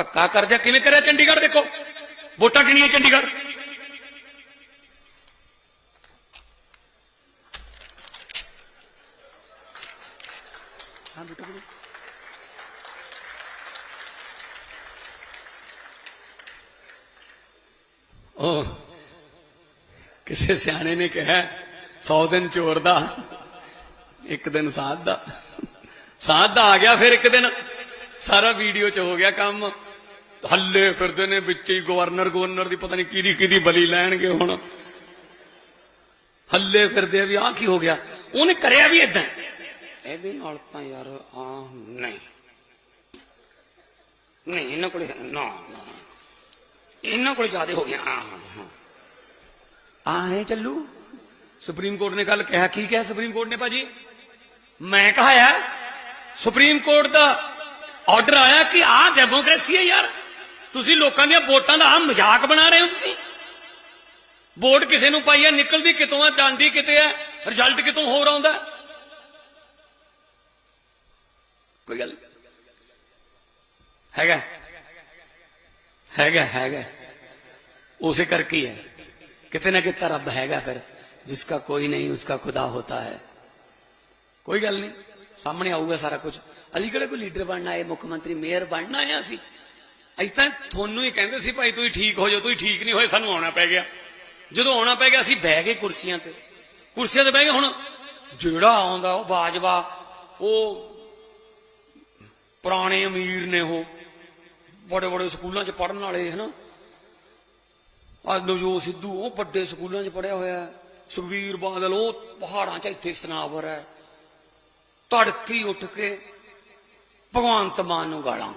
ਪੱਕਾ ਕਰਜ਼ਾ ਕਿਵੇਂ ਕਰਿਆ ਚੰਡੀਗੜ੍ਹ ਦੇਖੋ ਵੋਟਾਂ ਕਿੰਨੀਆਂ ਚੰਡੀਗੜ੍ਹ ਹਾਂ ਬੇਟਾ ਬੋਲੋ ਉਹ ਕਿਸੇ ਸਿਆਣੇ ਨੇ ਕਿਹਾ 100 ਦਿਨ ਚੋਰ ਦਾ ਇੱਕ ਦਿਨ ਸਾਧ ਦਾ ਸਾਧ ਦਾ ਆ ਗਿਆ ਫਿਰ ਇੱਕ ਦਿਨ ਸਾਰਾ ਵੀਡੀਓ ਚ ਹੋ ਗਿਆ ਕੰਮ ਹੱਲੇ ਫਿਰਦੇ ਨੇ ਵਿੱਚ ਹੀ ਗਵਰਨਰ ਗਵਰਨਰ ਦੀ ਪਤਾ ਨਹੀਂ ਕਿਹਦੀ ਕਿਹਦੀ ਬਲੀ ਲੈਣਗੇ ਹੁਣ। ਹੱਲੇ ਫਿਰਦੇ ਵੀ ਆਹ ਕੀ ਹੋ ਗਿਆ? ਉਹਨੇ ਕਰਿਆ ਵੀ ਇਦਾਂ ਇਹਦੇ ਨਾਲ ਤਾਂ ਯਾਰ ਆ ਨਹੀਂ। ਨਹੀਂ, ਇਹਨਾਂ ਕੋਲ ਨਾ ਨਾ। ਇਹਨਾਂ ਕੋਲ ਜ਼ਿਆਦਾ ਹੋ ਗਿਆ। ਹਾਂ। ਆ ਹੈ ਚੱਲੂ। ਸੁਪਰੀਮ ਕੋਰਟ ਨੇ ਕੱਲ ਕਿਹਾ, ਕੀ ਕਿਹਾ ਸੁਪਰੀਮ ਕੋਰਟ ਨੇ ਭਾਜੀ? ਮੈਂ ਕਹਾਇਆ ਸੁਪਰੀਮ ਕੋਰਟ ਦਾ ਆਰਡਰ ਆਇਆ ਕਿ ਆਹ ਡੈਮੋਕ੍ਰੇਸੀ ਹੈ ਯਾਰ। ਤੁਸੀਂ ਲੋਕਾਂ ਦੀਆਂ ਵੋਟਾਂ ਦਾ ਆਹ ਮਜ਼ਾਕ ਬਣਾ ਰਹੇ ਹੋ ਤੁਸੀਂ ਵੋਟ ਕਿਸੇ ਨੂੰ ਪਾਈ ਹੈ ਨਿਕਲਦੀ ਕਿਤੋਂ ਆ ਜਾਂਦੀ ਕਿਤੇ ਹੈ ਰਿਜ਼ਲਟ ਕਿਤੋਂ ਹੋਰ ਆਉਂਦਾ ਹੈ। ਕੋਈ ਗੱਲ ਨਹੀਂ। ਹੈਗਾ ਹੈਗਾ ਹੈਗਾ ਉਸੇ ਕਰਕੇ ਹੀ ਹੈ ਕਿਤੇ ਨਾ ਕਿਤੇ ਰੱਬ ਹੈਗਾ ਫਿਰ ਜਿਸਕਾ ਕੋਈ ਨਹੀਂ ਉਸਕਾ ਖੁਦਾ ਹੋਤਾ ਹੈ ਕੋਈ ਗੱਲ ਨਹੀਂ ਸਾਹਮਣੇ ਆਊਗਾ ਸਾਰਾ ਕੁਝ ਅਸੀਂ ਕਿਹੜੇ ਕੋਈ ਲੀਡਰ ਬਣਨਾ ਹੈ ਮੁੱਖ ਮੰਤਰੀ ਮੇਅਰ ਬਣਨਾ ਹੈ ਅਸੀਂ ਤਾਂ ਤੁਹਾਨੂੰ ਹੀ ਕਹਿੰਦੇ ਸੀ ਭਾਈ, ਤੁਸੀਂ ਠੀਕ ਹੋ ਜਾਓ, ਤੁਸੀਂ ਠੀਕ ਨਹੀਂ ਹੋਏ, ਸਾਨੂੰ ਆਉਣਾ ਪੈ ਗਿਆ। ਜਦੋਂ ਆਉਣਾ ਪੈ ਗਿਆ, ਅਸੀਂ ਬਹਿ ਗਏ ਕੁਰਸੀਆਂ ਤੇ। ਕੁਰਸੀਆਂ ਤੇ ਬਹਿ ਗਏ, ਹੁਣ ਜਿਹੜਾ ਆਉਂਦਾ, ਉਹ ਬਾਜਵਾ, ਉਹ ਪੁਰਾਣੇ ਅਮੀਰ ਨੇ ਉਹ। ਬੜੇ ਬੜੇ ਸਕੂਲਾਂ 'ਚ ਪੜਨ ਵਾਲੇ, ਹਨਾ। ਆ ਨਵਜੋਤ ਸਿੱਧੂ, ਉਹ ਵੱਡੇ ਸਕੂਲਾਂ 'ਚ ਪੜਿਆ ਹੋਇਆ ਹੈ। ਸੁਖਬੀਰ ਬਾਦਲ, ਉਹ ਪਹਾੜਾਂ 'ਚ ਇੱਥੇ ਸਨਾਵਰ ਹੈ। ਤੜਕੀ ਉੱਠ ਕੇ ਭਗਵੰਤ ਮਾਨ ਨੂੰ ਗਾਲਾਂ।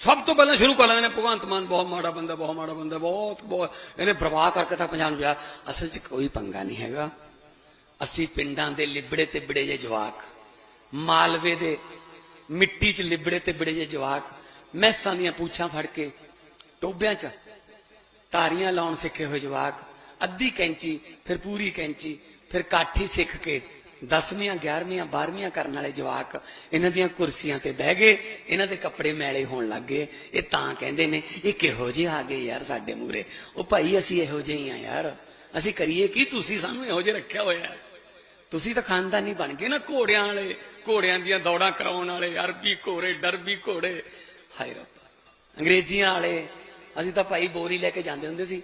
ਸਭ ਤੋਂ ਪਹਿਲਾਂ ਸ਼ੁਰੂ ਕਰ ਲੈਂਦੇ ਨੇ, ਭਗਵੰਤ ਮਾਨ ਬਹੁਤ ਮਾੜਾ ਬੰਦਾ, ਬਹੁਤ ਮਾੜਾ ਬੰਦਾ, ਬਹੁਤ ਬਹੁਤ। ਇਹਨੇ ਪ੍ਰਵਾਹ ਕਰਕੇ ਤਾਂ ਪੰਜਾਬ ਨੂੰ ਅਸਲ 'ਚ ਕੋਈ ਪੰਗਾ ਨਹੀਂ ਹੈਗਾ। ਅਸੀਂ ਪਿੰਡਾਂ ਦੇ ਲਿਬੜੇ ਤੇ ਬੜੇ ਜੇ ਜਵਾਕ, ਮਾਲਵੇ ਦੇ ਮਿੱਟੀ 'ਚ ਲਿਬੜੇ ਤੇ ਬੜੇ ਜੇ ਜਵਾਕ, ਮੈਸਾਂ ਦੀਆਂ ਪੂਛਾਂ ਫੜ ਕੇ ਟੋਬਿਆਂ 'ਚ ਤਾਰੀਆਂ ਲਾਉਣ ਸਿੱਖੇ ਹੋਏ ਜਵਾਕ, ਅੱਧੀ ਕੈਂਚੀ, ਫਿਰ ਪੂਰੀ ਕੈਂਚੀ, ਫਿਰ ਕਾਠੀ ਸਿੱਖ ਕੇ 10ਵੀਆਂ 11ਵੀਆਂ 12ਵੀਆਂ ਕਰਨ ਵਾਲੇ ਜਵਾਕ ਇਹਨਾਂ ਦੀਆਂ ਕੁਰਸੀਆਂ ਤੇ ਬਹਿ ਗਏ, ਇਹਨਾਂ ਦੇ ਕੱਪੜੇ ਮੈਲੇ ਹੋਣ ਲੱਗ ਗਏ। ਇਹ ਤਾਂ ਕਹਿੰਦੇ ਨੇ, ਇਹ ਕਿਹੋ ਜਿਹੇ ਆ ਗਏ ਯਾਰ ਸਾਡੇ ਮੂਰੇ ਉਹ ਭਾਈ ਅਸੀਂ ਇਹੋ ਜਿਹੇ ਹੀ ਆ ਯਾਰ। ਅਸੀਂ ਕਰੀਏ ਕੀ? ਤੁਸੀਂ ਸਾਨੂੰ ਇਹੋ ਜਿਹੇ ਰੱਖਿਆ ਹੋਇਆ ਹੈ। ਤੁਸੀਂ ਤਾਂ ਖਾਨਦਾਨੀ ਬਣ ਗਏ ਨਾ ਘੋੜਿਆਂ ਵਾਲੇ, ਘੋੜਿਆਂ ਦੀਆਂ ਦੌੜਾਂ ਕਰਾਉਣ ਵਾਲੇ, ਅਰਬੀ ਘੋੜੇ, ਡਰਬੀ ਘੋੜੇ। ਹਾਏ ਰੱਬਾ। ਅੰਗਰੇਜ਼ੀਆਂ ਵਾਲੇ, ਅਸੀਂ ਤਾਂ ਭਾਈ ਬੋਰੀ ਲੈ ਕੇ ਜਾਂਦੇ ਹੁੰਦੇ ਸੀ।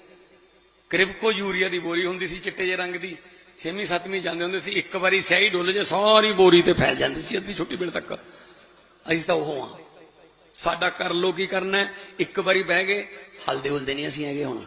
ਕ੍ਰਿਪਕੋ ਯੂਰੀਆ ਦੀ ਬੋਰੀ ਹੁੰਦੀ ਸੀ ਚਿੱਟੇ ਜਿਹੇ ਰੰਗ ਦੀ। 6ਵੀਂ 7ਵੀਂ ਜਾਂਦੇ ਹੁੰਦੇ ਸੀ, ਇੱਕ ਵਾਰੀ ਸਿਆਹੀ ਡੁੱਲ ਜੇ, ਸਾਰੀ ਬੋਰੀ ਤੇ ਫੈਲ ਜਾਂਦੀ ਸੀ, ਅੱਧੀ ਛੋਟੀ ਵੇਲੇ ਤੱਕ। ਅਸੀਂ ਤਾਂ ਉਹ ਹਾਂ। ਸਾਡਾ ਕਰ ਲੋ ਕੀ ਕਰਨਾ ਇੱਕ ਵਾਰੀ ਬਹਿ ਗਏ ਹਲਦੇ ਹੁਲਦੇ ਨਹੀਂ ਅਸੀਂ ਹੈਗੇ ਹੁਣ।